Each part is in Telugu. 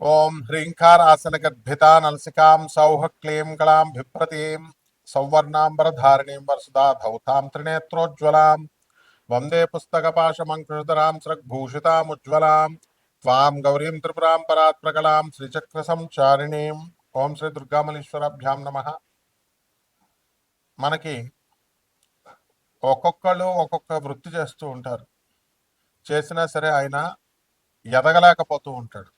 ఓం హ్రీంకారాసనగద్భితా నలసికాం సౌహ క్లీం కళాం బిభ్రతీం సౌవర్ణాంబరధారిణీం వరసుదా ధౌతాం త్రినేత్రోజ్వలాం. వందే పుస్తకపాశమంకృతరాం సృగ్భూషితాముజ్వలాం త్వాం గౌరీం త్రిపురాం పరాత్మకళాం శ్రీచక్ర సంచారిణీం. ఓం శ్రీ దుర్గామలీశ్వరాభ్యాం నమ. మనకి ఒక్కొక్కళ్ళు ఒక్కొక్క వృత్తి చేస్తూ ఉంటారు. చేసినా సరే ఆయన ఎదగలేకపోతూ ఉంటాడు.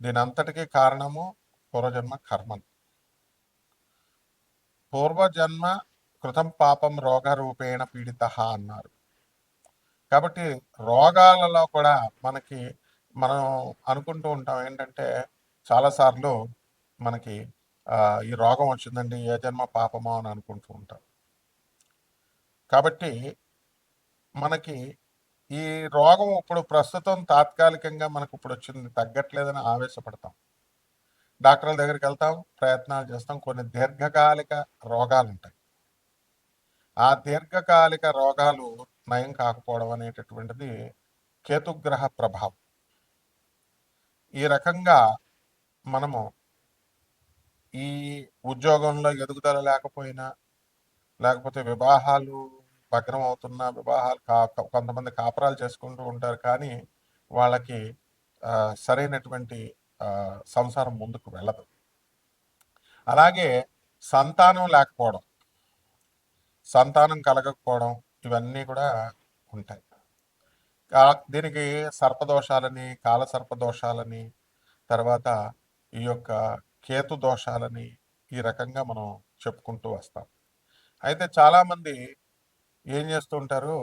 దీని అంతటికీ కారణము పూర్వజన్మ కర్మలు. పూర్వజన్మ కృతం పాపం రోగ రూపేణ పీడిత అన్నారు. కాబట్టి రోగాలలో కూడా మనకి మనం అనుకుంటూ ఉంటాం ఏంటంటే చాలాసార్లు మనకి ఈ రోగం వచ్చిందండి ఏ జన్మ పాపమో అని అనుకుంటూ ఉంటాం. కాబట్టి మనకి ఈ రోగం ఇప్పుడు ప్రస్తుతం తాత్కాలికంగా మనకు ఇప్పుడు వచ్చింది. తగ్గట్లేదని ఆవేశపడతాం. డాక్టర్ల దగ్గరికి వెళ్తాం ప్రయత్నాలు చేస్తాం. కొన్ని దీర్ఘకాలిక రోగాలు ఉంటాయి ఆ దీర్ఘకాలిక రోగాలు నయం కాకపోవడం అనేటటువంటిది కేతుగ్రహ ప్రభావం. ఈ రకంగా మనము ఈ ఉద్యోగంలో ఎదుగుదల లేకపోయినా లేకపోతే వివాహాలు భగ్నం అవుతున్న వివాహాలు కా కొంతమంది కాపురాలు చేసుకుంటూ ఉంటారు. కానీ వాళ్ళకి సరైనటువంటి సంసారం ముందుకు వెళ్ళదు. అలాగే సంతానం లేకపోవడం సంతానం కలగకపోవడం ఇవన్నీ కూడా ఉంటాయి. దీనికి సర్పదోషాలని కాల సర్పదోషాలని తర్వాత ఈ యొక్క కేతు దోషాలని ఈ రకంగా మనం చెప్పుకుంటూ వస్తాం. అయితే చాలామంది ఏం చేస్తుంటారు?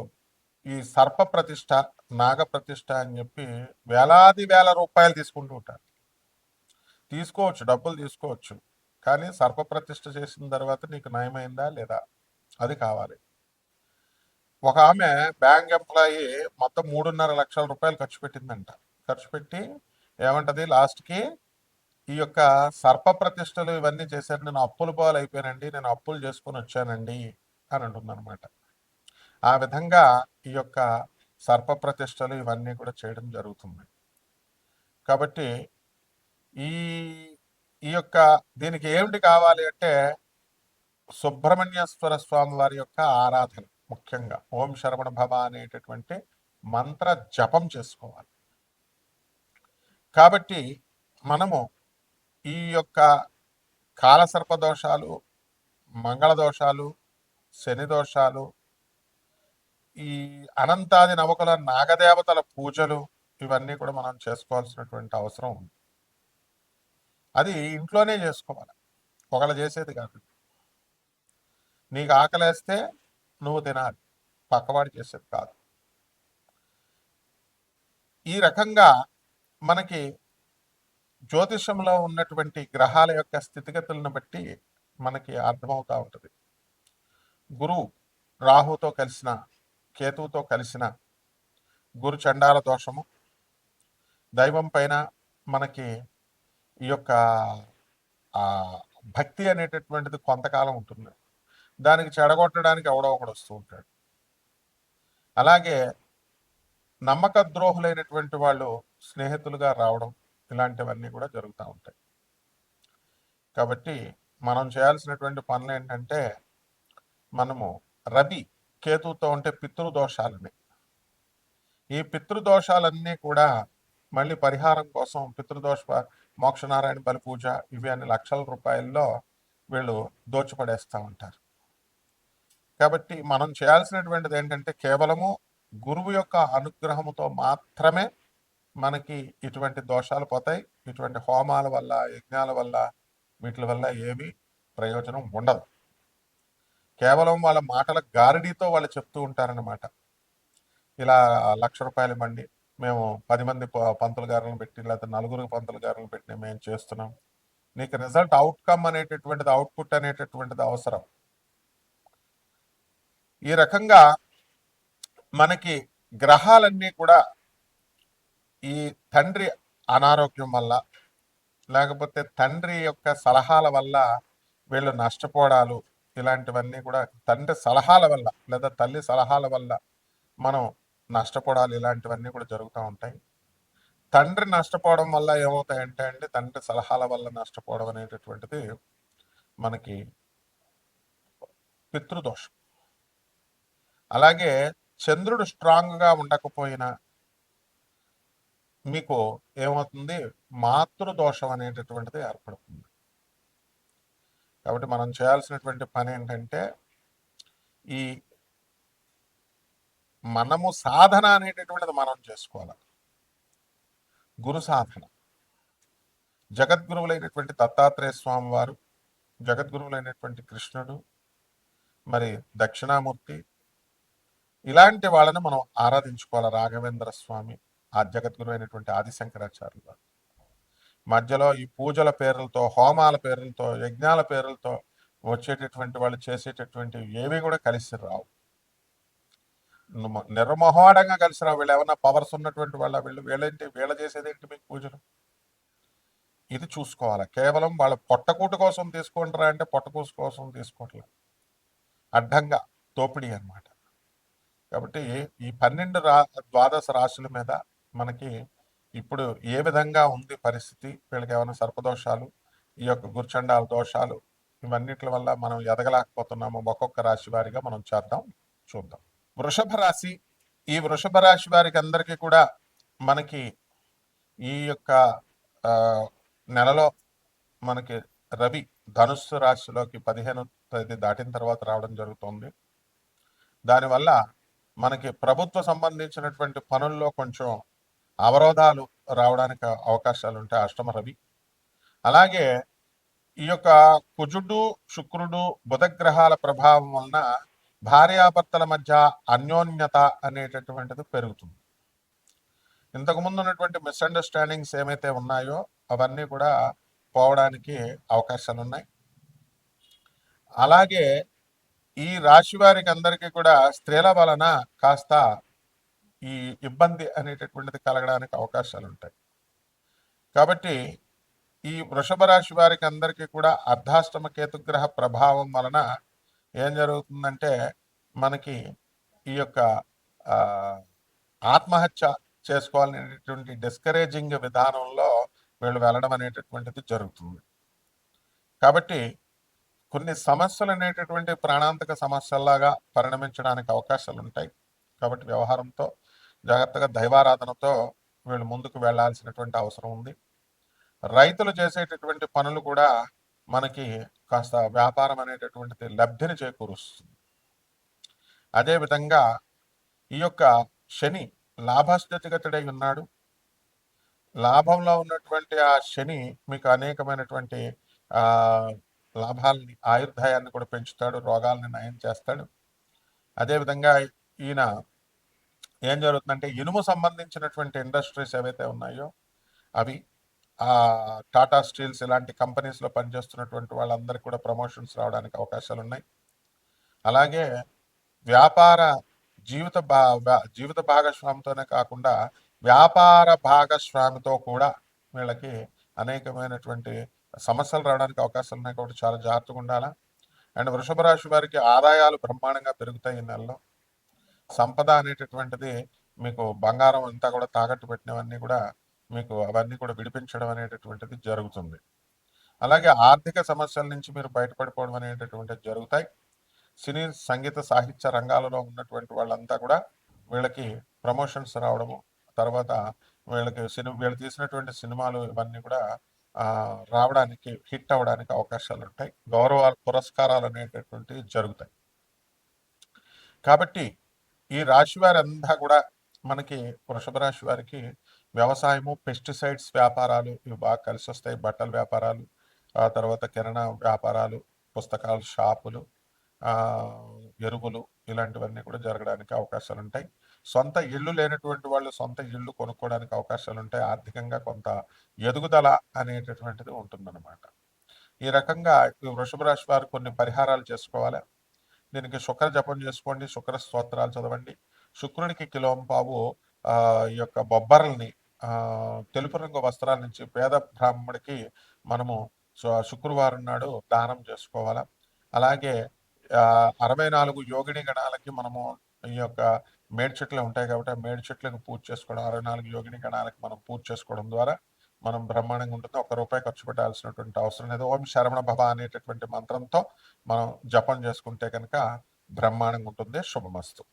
ఈ సర్ప ప్రతిష్ట నాగ ప్రతిష్ట అని చెప్పి వేలాది వేల రూపాయలు తీసుకుంటూ ఉంటారు. తీసుకోవచ్చు డబ్బులు తీసుకోవచ్చు. కానీ సర్ప ప్రతిష్ట చేసిన తర్వాత నీకు నయమైందా లేదా? అది కావాలి. ఒక ఆమె బ్యాంక్ ఎంప్లాయీ మొత్తం మూడున్నర లక్షల రూపాయలు ఖర్చు పెట్టిందంట. ఖర్చు పెట్టి ఏమంటది? లాస్ట్కి ఈ యొక్క సర్ప ప్రతిష్టలు ఇవన్నీ చేశారు. నేను అప్పుల పాలు అయిపోయానండి నేను అప్పులు చేసుకొని వచ్చానండి అని అంటుందన్నమాట. ఆ విధంగా ఈ యొక్క సర్ప ప్రతిష్టలు ఇవన్నీ కూడా చేయడం జరుగుతుంది. కాబట్టి ఈ ఈ యొక్క దీనికి ఏమిటి కావాలి అంటే సుబ్రహ్మణ్యేశ్వర స్వామి వారి యొక్క ఆరాధన ముఖ్యంగా. ఓం శరవణ భవ అనేటటువంటి మంత్ర జపం చేసుకోవాలి. కాబట్టి మనము ఈ యొక్క కాలసర్ప దోషాలు మంగళ దోషాలు శని దోషాలు ఈ అనంతాది నవకుల నాగదేవతల పూజలు ఇవన్నీ కూడా మనం చేసుకోవాల్సినటువంటి అవసరం ఉంది. అది ఇంట్లోనే చేసుకోవాలి. ఒకళ్ళు చేసేది కాదు. నీకు ఆకలేస్తే నువ్వు తినాలి. పక్కవాడు చేసేది కాదు. ఈ రకంగా మనకి జ్యోతిషంలో ఉన్నటువంటి గ్రహాల యొక్క స్థితిగతులను బట్టి మనకి అర్థమవుతూ ఉంటుంది. గురువు రాహుతో కలిసిన కేతువుతో కలిసిన గురు చండాల దోషము దైవం పైన మనకి ఈ యొక్క భక్తి అనేటటువంటిది కొంతకాలం ఉంటుంది. దానికి చెడగొట్టడానికి ఎవడో ఒకడు వస్తూ ఉంటాడు. అలాగే నమ్మక ద్రోహులైనటువంటి వాళ్ళు స్నేహితులుగా రావడం ఇలాంటివన్నీ కూడా జరుగుతూ ఉంటాయి. కాబట్టి మనం చేయాల్సినటువంటి పనులు ఏంటంటే మనము రవి కేతువుతో ఉంటే పితృదోషాలని. ఈ పితృదోషాలన్నీ కూడా మళ్ళీ పరిహారం కోసం పితృదోష మోక్షనారాయణ బలి పూజ ఇవి అన్ని లక్షల రూపాయల్లో వీళ్ళు దోచిపడేస్తూ ఉంటారు. కాబట్టి మనం చేయాల్సినటువంటిది ఏంటంటే కేవలము గురువు యొక్క అనుగ్రహముతో మాత్రమే మనకి ఇటువంటి దోషాలు పోతాయి. ఇటువంటి హోమాల వల్ల యజ్ఞాల వల్ల వీటి వల్ల ఏమీ ప్రయోజనం ఉండదు. కేవలం వాళ్ళ మాటల గారడీతో వాళ్ళు చెప్తూ ఉంటారనమాట ఇలా లక్ష రూపాయలు మండి మేము పది మంది ప- పంతులు గారులను పెట్టి లేకపోతే నలుగురు పంతులు గారులను పెట్టి మేము చేస్తున్నాం. నీకు రిజల్ట్ అవుట్కమ్ అనేటటువంటిది అవుట్పుట్ అనేటటువంటిది అవసరం. ఈ రకంగా మనకి గ్రహాలన్నీ కూడా ఈ తండ్రి అనారోగ్యం వల్ల లేకపోతే తండ్రి యొక్క సలహాల వల్ల వీళ్ళు నష్టపోవడాలు ఇలాంటివన్నీ కూడా తండ్రి సలహాల వల్ల లేదా తల్లి సలహాల వల్ల మనం నష్టపోవడాలు ఇలాంటివన్నీ కూడా జరుగుతూ ఉంటాయి. తండ్రి నష్టపోవడం వల్ల ఏమవుతాయంటే అండి తండ్రి సలహాల వల్ల నష్టపోవడం అనేటటువంటిది మనకి పితృదోషం. అలాగే చంద్రుడు స్ట్రాంగ్గా ఉండకపోయినా మీకు ఏమవుతుంది? మాతృదోషం అనేటటువంటిది ఏర్పడుతుంది. కాబట్టి మనం చేయాల్సినటువంటి పని ఏంటంటే ఈ మనము సాధన అనేటటువంటిది మనం చేసుకోవాలి. గురు సాధన. జగద్గురువులైనటువంటి దత్తాత్రేయ స్వామి వారు జగద్గురువులైనటువంటి కృష్ణుడు మరి దక్షిణామూర్తి ఇలాంటి వాళ్ళని మనం ఆరాధించుకోవాలి. రాఘవేంద్ర స్వామి ఆ జగద్గురు అయినటువంటి ఆదిశంకరాచార్యులు వారు. మధ్యలో ఈ పూజల పేర్లతో హోమాల పేర్లతో యజ్ఞాల పేర్లతో వచ్చేటటువంటి వాళ్ళు చేసేటటువంటి ఏవి కూడా కలిసి రావు. నుమ- కలిసి రావు. వీళ్ళు ఏమన్నా పవర్స్ ఉన్నటువంటి వాళ్ళ వీళ్ళు? వీళ్ళేంటి? వీళ్ళ చేసేదేంటి మీకు పూజలు? ఇది చూసుకోవాలి. కేవలం వాళ్ళ పొట్టకూట కోసం తీసుకుంటారా అంటే పొట్టకూసు కోసం తీసుకోవట్లేదు అడ్డంగా దోపిడీ అన్నమాట. కాబట్టి ఈ పన్నెండు రా ద్వాదశ రాశుల మీద మనకి ఇప్పుడు ఏ విధంగా ఉంది పరిస్థితి? వీళ్ళకి ఏమైనా సర్పదోషాలు ఈ యొక్క గుర్చండాల దోషాలు? ఇవన్నిటి వల్ల మనం ఎదగలేకపోతున్నాము ఒక్కొక్క రాశి వారిగా మనం చేద్దాం చూద్దాం. వృషభ రాశి ఈ వృషభ రాశి వారికి అందరికీ కూడా మనకి ఈ యొక్క నెలలో మనకి రవి ధనుస్సు రాశిలోకి పదిహేను తేదీ దాటిన తర్వాత రావడం జరుగుతుంది. దానివల్ల మనకి ప్రభుత్వ సంబంధించినటువంటి పనుల్లో కొంచెం అవరోధాలు రావడానికి అవకాశాలు ఉంటాయి అష్టమ రవి. అలాగే ఈ యొక్క కుజుడు శుక్రుడు బుధగ్రహాల ప్రభావం వలన భార్యాభర్తల మధ్య అన్యోన్యత అనేటటువంటిది పెరుగుతుంది. ఇంతకుముందు ఉన్నటువంటి మిస్అండర్స్టాండింగ్స్ ఏమైతే ఉన్నాయో అవన్నీ కూడా పోవడానికి అవకాశాలు ఉన్నాయి అలాగే ఈ రాశి వారికి అందరికీ కూడా స్త్రీల వలన కాస్త ఈ ఇబ్బంది అనేటటువంటిది కలగడానికి అవకాశాలు ఉంటాయి కాబట్టి ఈ వృషభ రాశి వారికి అందరికీ కూడా అర్ధాష్టమ కేతుగ్రహ ప్రభావం వలన ఏం జరుగుతుందంటే మనకి ఈ యొక్క ఆత్మహత్య చేసుకోవాలనేటటువంటి డిస్కరేజింగ్ విధానంలో వీళ్ళు వెళ్ళడం అనేటటువంటిది జరుగుతుంది. కాబట్టి కొన్ని సమస్యలు అనేటటువంటి ప్రాణాంతక సమస్యల్లాగా పరిణమించడానికి అవకాశాలు ఉంటాయి కాబట్టి వ్యవహారంతో జాగ్రత్తగా దైవారాధనతో వీళ్ళు ముందుకు వెళ్ళాల్సినటువంటి అవసరం ఉంది. రైతులు చేసేటటువంటి పనులు కూడా మనకి కాస్త వ్యాపారం అనేటటువంటిది లబ్ధిని చేకూరుస్తుంది. అదేవిధంగా ఈ యొక్క శని లాభస్థితిగతుడై ఉన్నాడు. లాభంలో ఉన్నటువంటి ఆ శని మీకు అనేకమైనటువంటి ఆ లాభాలని ఆయుర్దాయాన్ని కూడా పెంచుతాడు రోగాల్ని నయం చేస్తాడు. అదేవిధంగా ఈయన ఏం జరుగుతుందంటే ఇనుము సంబంధించినటువంటి ఇండస్ట్రీస్ ఏవైతే ఉన్నాయో అవి ఆ టాటా స్టీల్స్ ఇలాంటి కంపెనీస్లో పనిచేస్తున్నటువంటి వాళ్ళందరికీ కూడా ప్రమోషన్స్ రావడానికి అవకాశాలు ఉన్నాయి. అలాగే వ్యాపార జీవిత భా భా- జీవిత భాగస్వామితోనే కాకుండా వ్యాపార భాగస్వామితో కూడా వీళ్ళకి అనేకమైనటువంటి సమస్యలు రావడానికి అవకాశాలు ఉన్నాయి కాబట్టి చాలా జాగ్రత్తగా ఉండాలా. అండ్ వృషభ రాశి వారికి ఆదాయాలు బ్రహ్మాండంగా పెరుగుతాయి ఈ నెలలో. సంపద అనేటటువంటిది మీకు బంగారం అంతా కూడా తాకట్టు పెట్టినవన్నీ కూడా మీకు అవన్నీ కూడా విడిపించడం అనేటటువంటిది జరుగుతుంది. అలాగే ఆర్థిక సమస్యల నుంచి మీరు బయటపడిపోవడం అనేటటువంటిది జరుగుతాయి. సినీ సంగీత సాహిత్య రంగాలలో ఉన్నటువంటి వాళ్ళంతా కూడా వీళ్ళకి ప్రమోషన్స్ రావడము తర్వాత వీళ్ళకి సినిమా వీళ్ళు తీసినటువంటి సినిమాలు ఇవన్నీ కూడా రావడానికి హిట్ అవ్వడానికి అవకాశాలు ఉంటాయి. గౌరవాలు పురస్కారాలు అనేటటువంటివి జరుగుతాయి. కాబట్టి ఈ రాశి వారంతా కూడా మనకి వృషభ రాశి వారికి వ్యవసాయము పెస్టిసైడ్స్ వ్యాపారాలు ఇవి బాగా కలిసి వస్తాయి. బట్టల వ్యాపారాలు ఆ తర్వాత కిరణా వ్యాపారాలు పుస్తకాల షాపులు ఎరువులు ఇలాంటివన్నీ కూడా జరగడానికి అవకాశాలు ఉంటాయి. సొంత ఇల్లు లేనటువంటి వాళ్ళు సొంత ఇల్లు కొనుక్కోవడానికి అవకాశాలు ఉంటాయి. ఆర్థికంగా కొంత ఎదుగుదల అనేటటువంటిది ఉంటుందన్నమాట. ఈ రకంగా వృషభ రాశి వారు కొన్ని పరిహారాలు చేసుకోవాలి? దీనికి శుక్ర జపం చేసుకోండి శుక్ర స్తోత్రాలు చదవండి. శుక్రునికి కిలోం పావు ఆ, ఈ యొక్క బొబ్బరల్ని తెలుపు రంగు వస్త్రాల నుంచి పేద బ్రాహ్మడికి మనము శుక్రవారం నాడు దానం చేసుకోవాలా. అలాగే అరవై నాలుగు యోగిని గణాలకి మనము ఈ యొక్క మేడి చెట్లు ఉంటాయి కాబట్టి ఆ మేడి చెట్లను పూజ చేసుకోవడం అరవై నాలుగు యోగిని గణాలకి మనం పూజ చేసుకోవడం ద్వారా మనం బ్రహ్మాండంగా ఉంటుంది ఒక రూపాయి ఖర్చు పెట్టాల్సినటువంటి అవసరం లేదు. ఓం శరవణ భవ అనేటటువంటి మంత్రంతో మనం జపం చేసుకుంటే కనుక బ్రహ్మాండంగా ఉంటుంది. శుభమస్తు.